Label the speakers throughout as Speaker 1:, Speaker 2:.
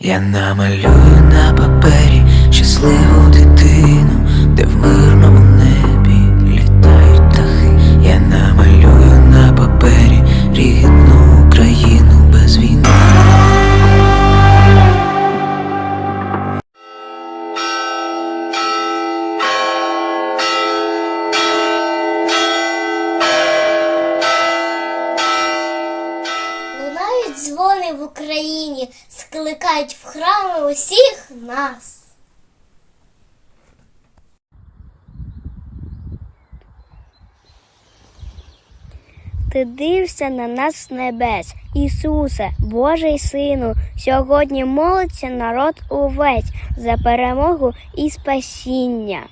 Speaker 1: Я намалюю на папері щасливу дитину, де в мирному
Speaker 2: дзвони в Україні, скликають в храми усіх нас. Ти дився на нас з небес, Ісусе, Божий Сину, сьогодні молиться народ увесь за перемогу і спасіння.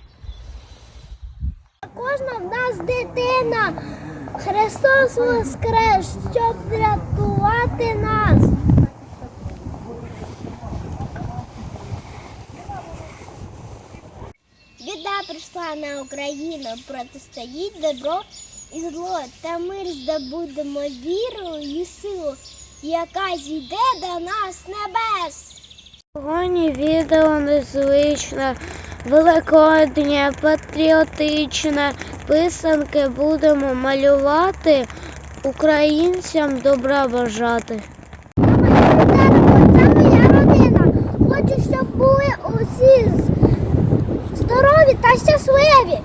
Speaker 2: Кожна в нас дитина, Христос воскрес, щоб врятувати нас. Біда прийшла на Україну, протистоїть добро і зло, та мир здобудемо вірою і силу, яка зійде до нас небес. Сьогодні відео незвичне, великодня, патріотичне, писанки будемо малювати, українцям добра бажати. Це моя родина. Хочу, щоб були усі здорові та щасливі.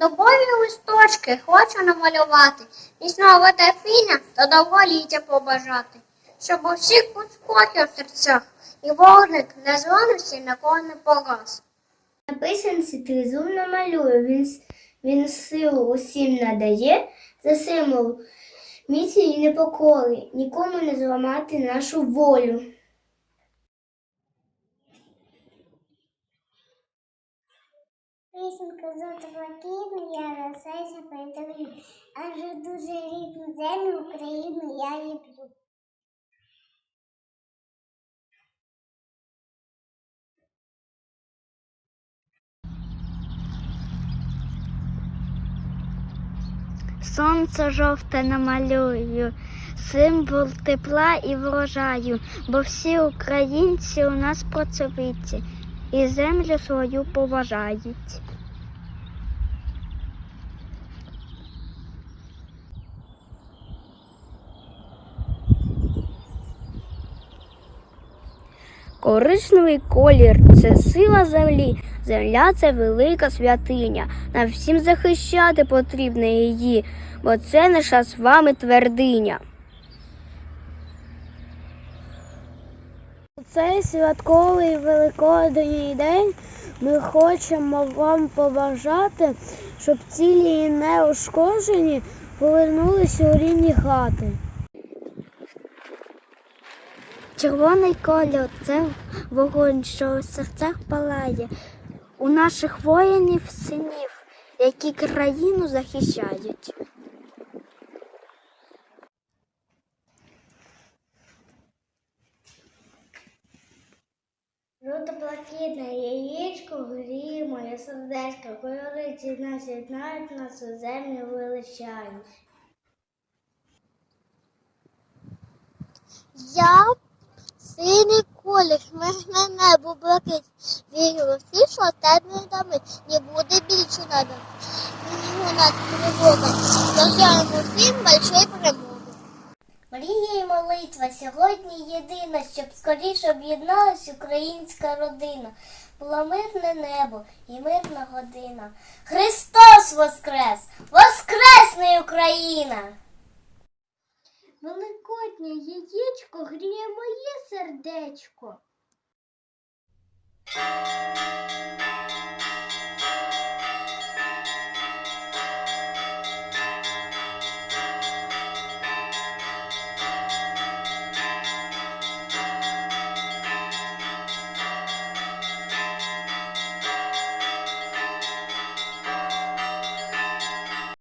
Speaker 2: Добові листочки хочу намалювати, міцного терпіння та довголіття побажати, щоб у всіх в серцях і вогник незламності ніколи не погас. На писанці тризуб намалюю, він, він силу усім надає, за символ міці і непокори, нікому не зламати нашу волю. Пісенька золотовакину, я росайся передаю, адже дуже рідну землю Україну я люблю. Сонце жовте намалюю, символ тепла і врожаю, бо всі українці у нас працьовиті і землю свою поважають. Коричневий колір це сила землі. Земля це велика святиня. Нам всім захищати потрібно її, бо це наша з вами твердиня. Цей святковий великодній день ми хочемо вам побажати, щоб цілі і неушкоджені повернулися у рідні хати. Червоний колір це вогонь, що у серцях палає. У наших воїнів синів, які країну захищають. Жовто-блакитне яєчко гріє моє сердечко, кольори ці нас єднають, нас у землю величають. Я синій колір, хмарне небо блакить. Вірю всі, що темної дами не буде більше надо. Ні над тривогою. Бажаємо всім большої перемоги. Мрія і молитва сьогодні єдина, щоб скоріше об'єдналась українська родина. Було мирне небо і мирна година. Христос Воскрес! Воскресне Україна! Великоднє яєчко гріє моє сердечко.